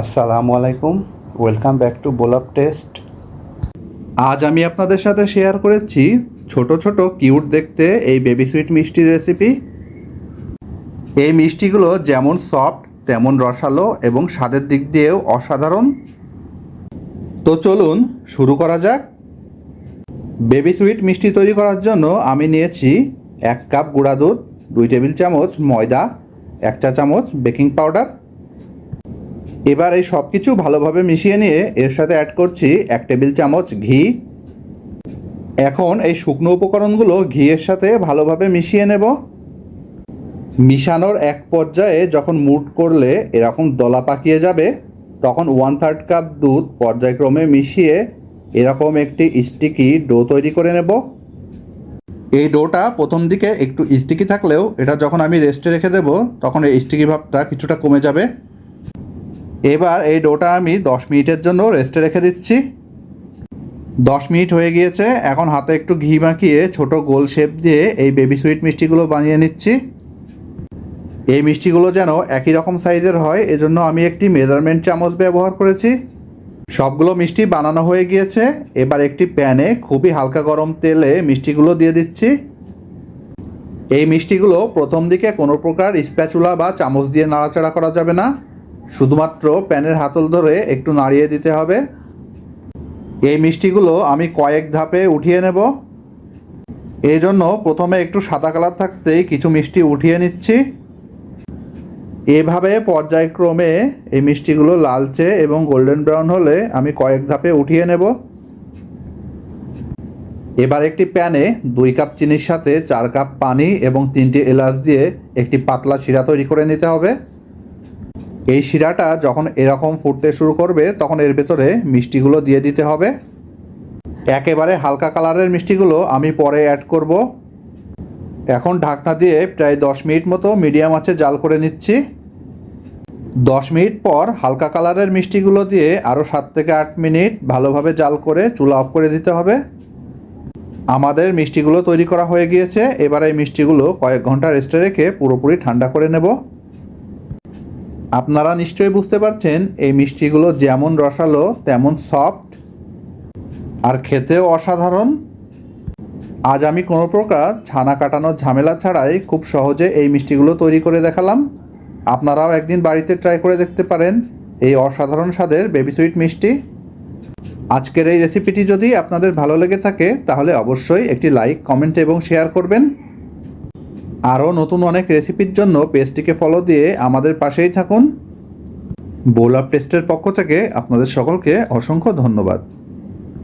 আসসালামু আলাইকুম। Welcome back to বোলাপ টেস্ট আজ আমি আপনাদের সাথে শেয়ার করেছি ছোট ছোট কিউট দেখতে এই বেবি সুইট মিষ্টির রেসিপি এই মিষ্টিগুলো যেমন সফট তেমন রসালো এবং স্বাদের দিক দিয়েও অসাধারণ। তো চলুন শুরু করা যাক। বেবি সুইট মিষ্টি তৈরি করার জন্য আমি নিয়েছি এক কাপ গুঁড়া দুধ, দুই টেবিল চামচ ময়দা, এক চা চামচ বেকিং পাউডার এবার এই সব কিছু ভালোভাবে মিশিয়ে নিয়ে এর সাথে অ্যাড করছি এক টেবিল চামচ ঘি। এখন এই শুকনো উপকরণগুলো ঘিয়ের সাথে ভালোভাবে মিশিয়ে নেব। মিশানোর এক পর্যায়ে যখন মুট করলে এরকম দলা পাকিয়ে যাবে, তখন ওয়ান থার্ড কাপ দুধ পর্যায়ক্রমে মিশিয়ে এরকম একটি স্টিকি ডো তৈরি করে নেব। এই ডোটা প্রথম দিকে একটু স্টিকি থাকলেও এটা যখন আমি রেস্টে রেখে দেব, তখন এই স্টিকি ভাবটা কিছুটা কমে যাবে। এবার এই ডোটা আমি দশ মিনিটের জন্য রেস্টে রেখে দিচ্ছি। দশ মিনিট হয়ে গিয়েছে, এখন হাতে একটু ঘি মাখিয়ে ছোট গোল শেপ দিয়ে এই বেবি সুইট মিষ্টিগুলো বানিয়ে নিচ্ছি। এই মিষ্টিগুলো যেন একই রকম সাইজের হয়, এজন্য আমি একটি মেজারমেন্ট চামচ ব্যবহার করেছি। সবগুলো মিষ্টি বানানো হয়ে গিয়েছে, এবার একটি প্যানে খুবই হালকা গরম তেলে মিষ্টিগুলো দিয়ে দিচ্ছি। এই মিষ্টিগুলো প্রথম দিকে কোনো প্রকার স্প্যাচুলা বা চামচ দিয়ে নাড়াচাড়া করা যাবে না। শুধুমাত্র প্যানের হাতল ধরে একটু নাড়িয়ে দিতে হবে। এই মিষ্টিগুলো আমি কয়েক ধাপে উঠিয়ে নেব। এই জন্য প্রথমে একটু সাদা কালার থাকতেই কিছু মিষ্টি উঠিয়ে নিচ্ছি। এভাবে পর্যায়ক্রমে এই মিষ্টিগুলো লালচে এবং গোল্ডেন ব্রাউন হলে আমি কয়েক ধাপে উঠিয়ে নেব। এবার একটি প্যানে দুই কাপ চিনির সাথে চার কাপ পানি এবং তিনটি এলাচ দিয়ে একটি পাতলা শিরা তৈরি করে নিতে হবে। এই শিরাটা যখন এরকম ফুটতে শুরু করবে, তখন এর ভেতরে মিষ্টিগুলো দিয়ে দিতে হবে। একেবারে হালকা কালারের মিষ্টিগুলো আমি পরে অ্যাড করব। এখন ঢাকনা দিয়ে প্রায় দশ মিনিট মতো মিডিয়াম আছে জাল করে নিচ্ছি। দশ মিনিট পর হালকা কালারের মিষ্টিগুলো দিয়ে আরও সাত থেকে আট মিনিট ভালোভাবে জাল করে চুলা অফ করে দিতে হবে। আমাদের মিষ্টিগুলো তৈরি করা হয়ে গিয়েছে। এবার এই মিষ্টিগুলো কয়েক ঘণ্টা রেস্টে রেখে পুরোপুরি ঠান্ডা করে নেব। আপনারা নিশ্চয়ই বুঝতে পারছেন, এই মিষ্টিগুলো যেমন রসালো, তেমন সফট আর খেতেও অসাধারণ। আজ আমি কোনো প্রকার ছানা কাটানোর ঝামেলা ছাড়াই খুব সহজে এই মিষ্টিগুলো তৈরি করে দেখালাম। আপনারাও একদিন বাড়িতে ট্রাই করে দেখতে পারেন এই অসাধারণ স্বাদের বেবি সুইট মিষ্টি। আজকের এই রেসিপিটি যদি আপনাদের ভালো লেগে থাকে, তাহলে অবশ্যই একটি লাইক কমেন্ট এবং শেয়ার করবেন। আরও নতুন অনেক রেসিপির জন্য পেজটিকে ফলো দিয়ে আমাদের পাশেই থাকুন। বোলা পেস্টের পক্ষ থেকে আপনাদের সকলকে অসংখ্য ধন্যবাদ।